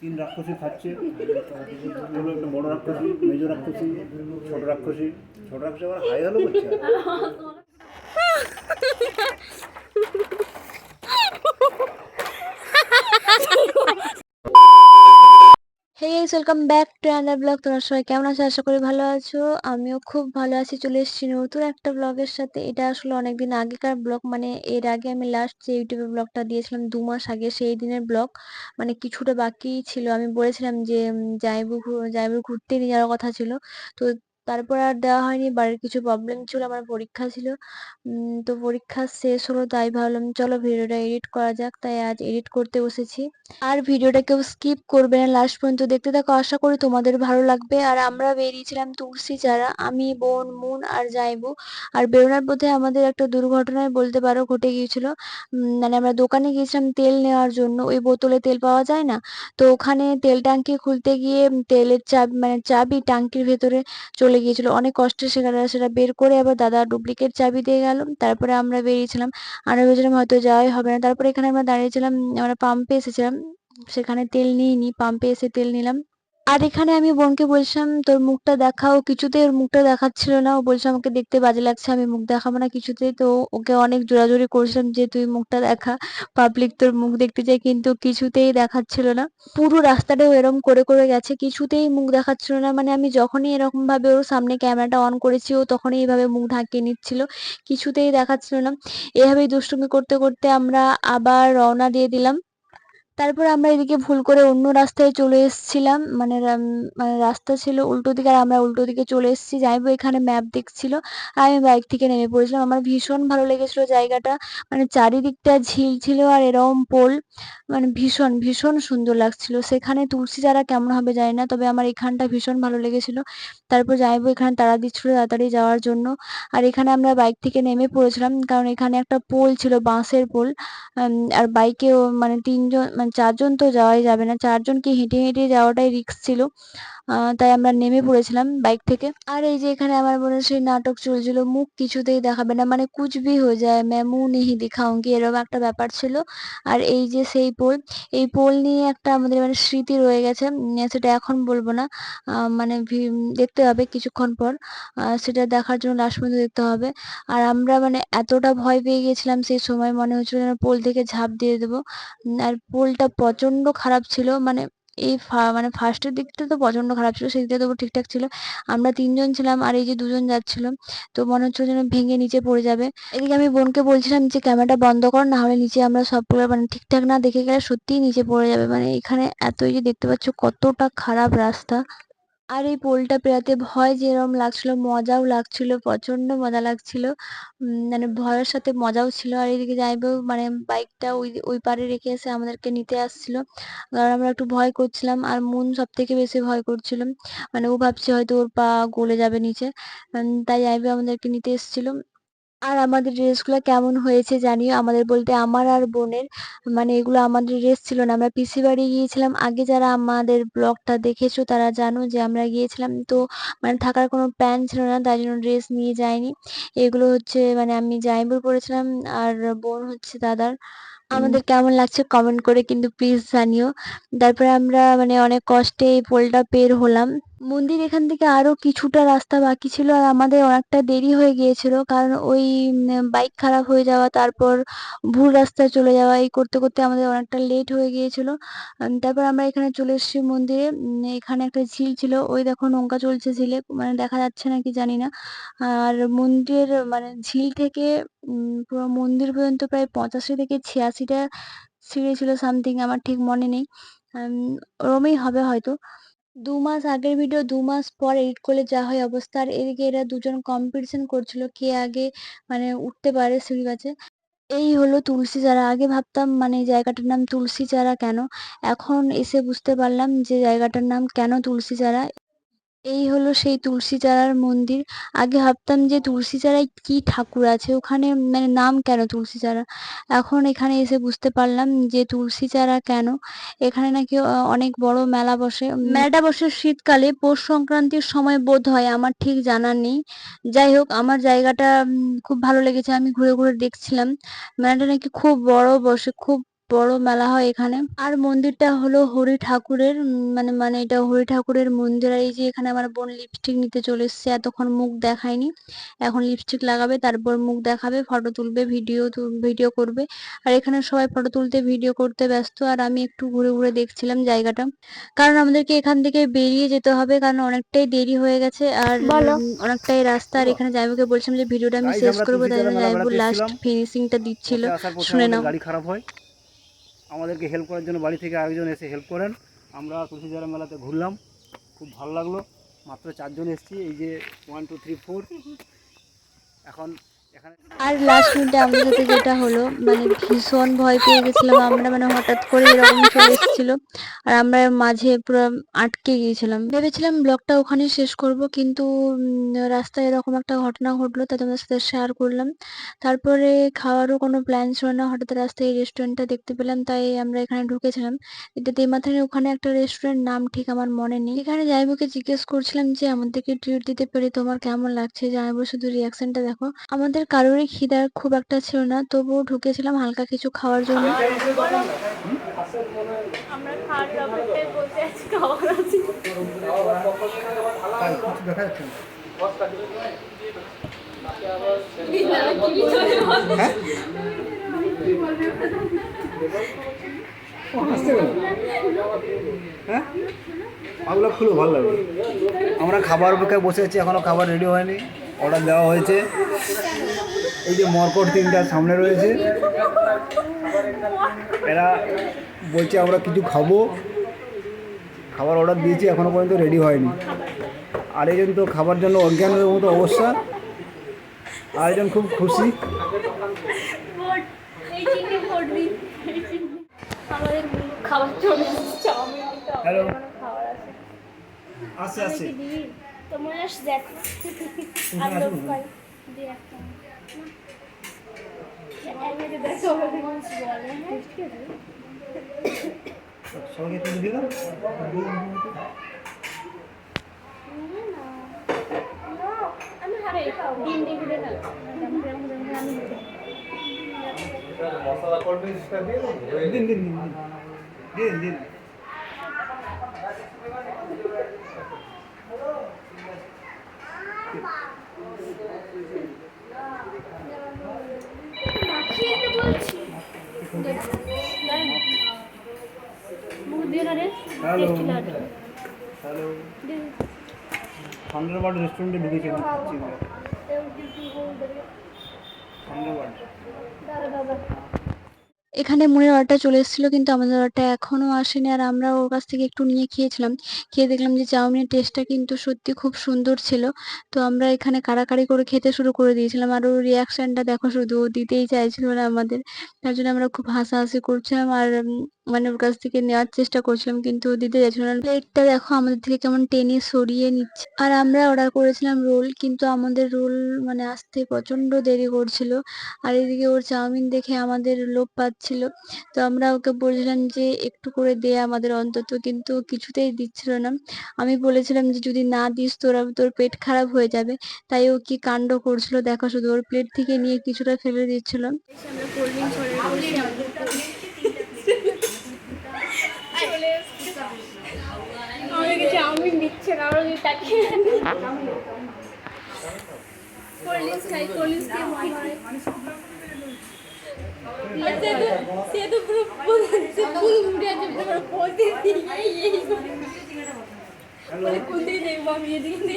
তিন রাক্ষসী খাচ্ছে হলো একটা বড় রাক্ষসী মেজ রাক্ষসী ছোট রাক্ষসী। ছোট রাক্ষসী আবার হাই হলো করছে guys welcome back to another blog তোমরা সবাই কেমন আছো? আশা করি ভালো আছো। আমিও খুব ভালো আছি, চলে এসেছি নতুন একটা ব্লগের সাথে। এটা আসলে অনেকদিন আগেকার ব্লগ মানে এর আগে আমি লাস্ট যে ইউটিউবে ব্লগটা দিয়েছিলাম দু মাস আগে, সেই দিনের ব্লগ মানে কিছুটা বাকি ছিল। আমি বলেছিলাম যে যাইবু জাইবু জাইবুর ঘুরতে নিয়ে যাওয়ার কথা ছিল। তো তারপর আর দেওয়া হয়নি, বাড়ির কিছু প্রবলেম ছিল, আমার পরীক্ষা ছিল। তো পরীক্ষা শেষ হলো, তাই ভাবলাম চলো ভিডিওটা এডিট করা যাক, তাই আজ এডিট করতে বসেছি। আর ভিডিওটা কেউ স্কিপ করবে না লাস্ট পর্যন্ত দেখতে থাকো, আশা করি তোমাদের ভালো লাগবে। আর আমরা বেরিয়েছিলাম তুলসী চারা, আমি, বোন, মুন আর যাইবু আর বেরোনোর পথে আমাদের একটা দুর্ঘটনায় বলতে পারো ঘটে গিয়েছিল। মানে আমরা দোকানে গিয়েছিলাম তেল নেওয়ার জন্য, ওই বোতলে তেল পাওয়া যায় না। তো ওখানে তেল ট্যাঙ্কি খুলতে গিয়ে তেলের চাবি মানে চাবি ট্যাঙ্কির ভেতরে চলে গিয়েছিল। অনেক কষ্টে সেখানে সেটা বের করে আবার দাদা ডুপ্লিকেট চাবি দিয়ে গেল। তারপরে আমরা বেরিয়েছিলাম। আমরা ভেবেছিলাম হয়তো যাওয়াই হবে না। তারপরে এখানে আমরা দাঁড়িয়েছিলাম, আমরা পাম্পে এসেছিলাম। সেখানে তেল নিইনি পাম্পে এসে তেল নিলাম। আর এখানে আমি বোনকে বলছিলাম, তোর মুখটা দেখা ও কিছুতেই ওর মুখটা দেখাচ্ছিল না। ও বলছে, আমাকে দেখতে বাজে লাগছে, আমি মুখ দেখাবো না কিছুতেই। তো ওকে অনেক জোরাজোরি করছিলাম যে, তুই মুখটা দেখা। পাবলিক তোর মুখ দেখতে চাই কিন্তু কিছুতেই দেখাচ্ছিল না। পুরো রাস্তাটাও এরকম করে করে গেছে, কিছুতেই মুখ দেখাচ্ছিল না। মানে আমি যখনই এরকম ভাবে ওর সামনে ক্যামেরাটা অন করেছি, ও তখনই এইভাবে মুখ ঢাকিয়ে নিচ্ছিল, কিছুতেই দেখাচ্ছিল না। এভাবেই দুষ্টুমি করতে করতে আমরা আবার রওনা দিয়ে দিলাম। তারপর আমরা এদিকে ভুল করে অন্য রাস্তায় চলে এসেছিলাম। মানে মানে রাস্তা ছিল উল্টো দিকে আর আমরা উল্টো দিকে চলে এসেছি। যাইবো এখানে ম্যাপ দেখছিল। আমি বাইক থেকে নেমে পড়েছিলাম। আমার ভীষণ ভালো লেগেছিল জায়গাটা। মানে চারিদিকটা ঝিল ছিল আর এরম পোল। মানে ভীষণ ভীষণ সুন্দর লাগছিল। সেখানে তুলসী চারা কেমন হবে জানি না, তবে আমার এখানটা ভীষণ ভালো লেগেছিল। তারপর যাইবো এখানে তাড়া দিচ্ছিল তাড়াতাড়ি যাওয়ার জন্য। আর এখানে আমরা বাইক থেকে নেমে পড়েছিলাম। কারণ এখানে একটা পোল ছিল, বাঁশের পোল। আর বাইকেও মানে তিনজন মানে চারজন তো যাওয়াই যাবে না। চারজনকে হেঁটে হেঁটে যাওয়াটাই রিস্ক ছিল। তাই আমরা নেমে পড়েছিলাম বাইক থেকে। আর এই যে এখানে আমার বোনের সেই নাটক চলছিল, মুখ কিছুতেই দেখাবে না। মানে কুচ ভি হয়ে যায় ম্যা মুঁহ নেহি দিখাউঙ্গি এরকম একটা ব্যাপার ছিল। আর এই যে সেই পোল এই পোল নিয়ে একটা আমাদের মানে স্মৃতি রয়ে গেছে। সেটা এখন বলব না। মানে দেখতে হবে কিছুক্ষণ পর। সেটা দেখার জন্য লাস্ট পর্যন্ত দেখতে হবে। আর আমরা মানে এতটা ভয় পেয়ে গেছিলাম সেই সময়, মনে হচ্ছিল পোল থেকে ঝাঁপ দিয়ে দেবো। আর আর পোলটা প্রচণ্ড খারাপ ছিল। মানে এই মানে ফার্স্টের দিকটা তো প্রচণ্ড খারাপ ছিল, সেই দিকটা তবু ঠিকঠাক ছিল। আমরা তিনজন ছিলাম আর এই যে দুজন যাচ্ছিল, তো মনে হচ্ছিল যেন ভেঙে নিচে পড়ে যাবে। এদিকে আমি বোনকে বলছিলাম যে, ক্যামেরাটা বন্ধ কর, না হলে নিচে আমরা সবগুলো মানে ঠিকঠাক না দেখে গেলে সত্যিই নিচে পড়ে যাবে। মানে এখানে এতই যে দেখতে পাচ্ছ কতটা খারাপ রাস্তা। আর এই পোলটা পেরাতে ভয় যেরম লাগছিল, মজাও লাগছিল প্রচণ্ড মজা লাগছিল। মানে ভয়ের সাথে মজাও ছিল। আর এদিকে যাইবো মানে বাইকটা ওই ওই পারে রেখে এসে আমাদেরকে নিতে আসছিল। কারণ আমরা একটু ভয় করছিলাম আর মন সব থেকে বেশি ভয় করছিল। মানে ও ভাবছে হয়তো ওর পা গলে যাবে নিচে। তাই যাইবে আমাদেরকে নিতে এসেছিল। আর আমাদের ড্রেসগুলো কেমন হয়েছে জানিও? আমাদের বলতে আমার আর বোনের মানে এগুলো আমাদের ড্রেস ছিল না। আমরা পিসি বাড়ি গিয়েছিলাম। আগে যারা আমাদের ব্লগটা দেখেছ তারা জানো যে আমরা গিয়েছিলাম তো মানে থাকার কোনো প্ল্যান ছিল না তাই জন্য ড্রেস নিয়ে যাইনি। এগুলো হচ্ছে মানে আমি জাইবুর পরেছিলাম আর বোন হচ্ছে দাদার। আমাদের কেমন লাগছে কমেন্ট করে কিন্তু প্লিজ জানিও। তারপরে আমরা মানে অনেক কষ্টে এই পোলটা পের হলাম। মন্দির এখান থেকে আরও কিছুটা রাস্তা বাকি ছিল আর আমাদের অনেকটা দেরি হয়ে গিয়েছিল। কারণ ওই বাইক খারাপ হয়ে যাওয়া, তারপর ভুল রাস্তায় চলে যাওয়া, এই করতে করতে আমাদের অনেকটা লেট হয়ে গিয়েছিল। তারপর আমরা এখানে চলে এসেছি মন্দিরে। এখানে একটা ঝিল ছিল, ওই দেখো নৌকা চলছে ঝিলে মানে দেখা যাচ্ছে নাকি জানি না। আর মন্দিরের মানে ঝিল থেকে পুরো মন্দির পর্যন্ত প্রায় পঁচাশি থেকে ছিয়াশিটা সিঁড়ি ছিল সামথিং আমার ঠিক মনে নেই। ওরমই হবে হয়তো। দু মাস আগের ভিডিও দু মাস পর এডিট করলে যা হয় অবস্থা। আর এদিকে এরা দুজন কম্পিটিশন করছিল কে আগে মানে উঠতে পারে সিঁড়ি গাছে এই হলো তুলসী চারা। আগে ভাবতাম মানে জায়গাটার নাম তুলসী চারা কেন? এখন এসে বুঝতে পারলাম যে জায়গাটার নাম কেন তুলসী চারা। এই হলো সেই তুলসী চারার মন্দির। আগে ভাবতাম যে তুলসী চারায় কি ঠাকুর আছে? ওখানে মানে নাম কেন তুলসী চারা? এখন এখানে এসে বুঝতে পারলাম যে তুলসী চারা কেন? এখানে নাকি অনেক বড় মেলা বসে। মেলাটা বসে শীতকালে পৌষ সংক্রান্তির সময় বোধ হয়, আমার ঠিক জানা নেই। যাই হোক, আমার জায়গাটা খুব ভালো লেগেছে, আমি ঘুরে ঘুরে দেখছিলাম। মেলাটা নাকি খুব বড় বসে, খুব বড় মেলা হয় এখানে। আর মন্দিরটা হলো হরি ঠাকুরের মানে মানে এটা হরি ঠাকুরের মন্দির। আর এই যে এখানে আমার বোন লিপস্টিক নিতে চলে এসেছে এতক্ষণ মুখ দেখায়নি। এখন লিপস্টিক লাগাবে তারপর মুখ দেখাবে ফটো তুলবে ভিডিও ভিডিও করবে। আর এখানে সবাই ফটো তুলতে ভিডিও করতে ব্যস্ত। আর আমি একটু ঘুরে ঘুরে দেখছিলাম জায়গাটা। কারণ আমাদেরকে এখান থেকে বেরিয়ে যেতে হবে কারণ অনেকটাই দেরি হয়ে গেছে। আর অনেকটাই রাস্তা। আর এখানে জাইবুকে বলছিলাম যে ভিডিওটা আমি শেষ করব তাই জন্য জাইবু লাস্ট। ফিনিশিংটা দিচ্ছিল। শুনে নাও। গাড়ি খারাপ হয়। আমাদেরকে হেল্প করার জন্য বাড়ি থেকে আরেকজন এসে হেল্প করেন। আমরা তুলসীদারা মেলাতে ঘুরলাম। খুব ভালো লাগল। মাত্র চারজন এসেছি। এই যে ওয়ান টু থ্রি ফোর এখন এখানে আর লাস্ট মিনিটে আমাদের সাথে যেটা হলো মানে ভীষণ ভয় পেয়ে গেছিলাম। আমরা মানে হঠাৎ করে এরকম চলে এসেছিল। আর আমরা মাঝে পুরো আটকে গিয়েছিলাম। ভেবেছিলাম ব্লগটা ওখানে শেষ করব, কিন্তু রাস্তায় এরকম একটা ঘটনা ঘটলো, তাই তোমাদের সাথে শেয়ার করলাম। তারপরে খাওয়ারও কোনো প্ল্যান ছিল না। হঠাৎ রাস্তায় এই রেস্টুরেন্টটা দেখতে পেলাম, তাই আমরা এখানে ঢুকেছিলাম। এটা তেমাথানের ওখানে একটা রেস্টুরেন্ট নাম ঠিক আমার মনে নেই। এখানে জাইবুকে জিজ্ঞেস করছিলাম যে, আমাদেরকে ট্রিট দিতে পেরে তোমার কেমন লাগছে? জাইবু শুধু রিয়াকশনটা দেখো। আমাদের কারোরই খিদার খুব একটা ছিল না তবুও ঢুকেছিলাম হালকা কিছু খাওয়ার জন্য। হ্যাঁ ওগুলো খুলো ভালো লাগবে আমরা খাবার অপেক্ষায় বসে আছি এখনও খাবার রেডি হয়নি অর্ডার দেওয়া হয়েছে। এই যে মরকট তিনটা সামনে রয়েছে। এরা বলছে আমরা কিছু খাব। খাবার অর্ডার দিয়েছি এখনও পর্যন্ত রেডি হয়নি। আরেকজন তো খাবার জন্য অজ্ঞানের মতো অবস্থা। আরেকজন খুব খুশি। খাবার আছে আসছে। তোমার দেখো আর লোক পাই দিয়ে একটা এমনি দেখো বলে হ্যাঁ ঠিক আছে সবাইকে তুলে দিলাম আমি হারে ডিম ডিম না আমি দিন দিন দিন দিন দিন দিন মাখিয়ে দিতে বলছি মুখ দিয়ে না রে হ্যালো হ্যালো থান্ডারবার্ড রেস্টুরেন্টে ঢুকেছি এখন থান্ডারবার্ড দাদা দাদা এখানে মনের অর্ডারটা চলে এসেছিল, কিন্তু আমাদের অর্ডারটা এখনও আসেনি। আর আমরা ওর কাছ থেকে একটু নিয়ে খেয়েছিলাম। খেয়ে দেখলাম যে চাউমিনের টেস্টটা কিন্তু সত্যি খুব সুন্দর ছিল। তো আমরা এখানে কাড়াকাড়ি করে খেতে শুরু করে দিয়েছিলাম। আর ওর রিয়াকশনটা দেখো, শুধু ও দিতেই চাইছিল না আমাদের। তার জন্য আমরা খুব হাসাহাসি করছিলাম আর মানে ওর কাছ থেকে নেওয়ার চেষ্টা করছিলাম, কিন্তু দিতে চাইছিল না। প্লেটটা দেখো, আমাদের থেকে কেমন টেনে সরিয়ে নিচ্ছে। আর আমরা অর্ডার করেছিলাম রোল, কিন্তু আমাদের রোল মানে আসতে প্রচণ্ড দেরি করছিল। আর এদিকে ওর চাউমিন দেখে আমাদের লোভ পাচ্ছিল তো আমরা ওকে বলছিলাম যে, একটু করে দে আমাদের অন্তত। কিন্তু কিছুতেই দিচ্ছিল না। আমি বলেছিলাম যে, যদি না দিস তোরা, তোর পেট খারাপ হয়ে যাবে। তাই ও কি কাণ্ড করছিল দেখো শুধু। ওর প্লেট থেকে নিয়ে কিছুটা ফেলে দিচ্ছিল। সে তো পুরো সে পুরো আছে পুরো পৌঁছে দিয়ে কোন দিকে দেখব আমি এদিকে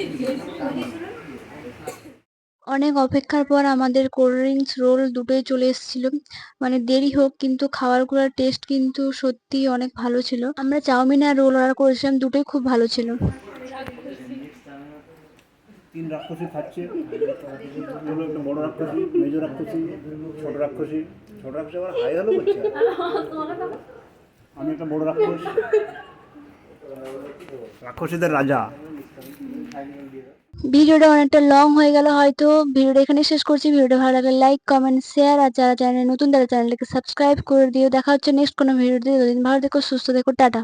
অনেক অপেক্ষার পর আমাদের কোল্ড ড্রিঙ্কস রোল দুটোই চলে এসেছিল। মানে দেরি হোক কিন্তু খাবারগুলোর টেস্ট কিন্তু সত্যি অনেক ভালো ছিল। আমরা চাউমিন আর রোল অর্ডার করেছিলাম দুটোই খুব ভালো ছিল। তিন রাক্ষসী খাচ্ছে। একটা বড় রাক্ষসী মেজো রাক্ষসী ছোট রাক্ষসী। ছোট রাখছে আবার হাই হলো করছে আমি একটা বড় রাক্ষস। রাক্ষসীদের রাজা। ভিডিওটা অনেকটা লং হয়ে গেল হয়তো। ভিডিওটা এখানে শেষ করছি। ভিডিওটা ভালো লাগলে লাইক কমেন্ট শেয়ার আর যারা চ্যানেল নতুন তারা চ্যানেলটাকে সাবস্ক্রাইব করে দিও। দেখা হচ্ছে নেক্সট কোনো ভিডিওতে ততদিন ভালো দেখো সুস্থ দেখো টাটা।